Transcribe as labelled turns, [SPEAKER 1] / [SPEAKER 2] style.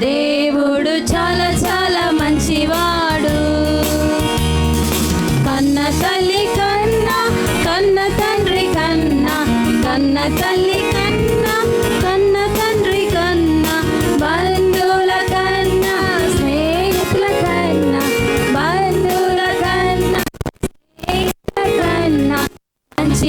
[SPEAKER 1] దేవుడు చాలా చాలా మంచివాడు. కన్న తల్లి కన్నా కన్న తండ్రి కన్నా కన్న తల్లి కన్నా కన్న తండ్రి కన్నా బంధువుల కన్నా స్నేహితుల కన్నా బంధువుల కన్నా స్నేహితుల కన్నా మంచి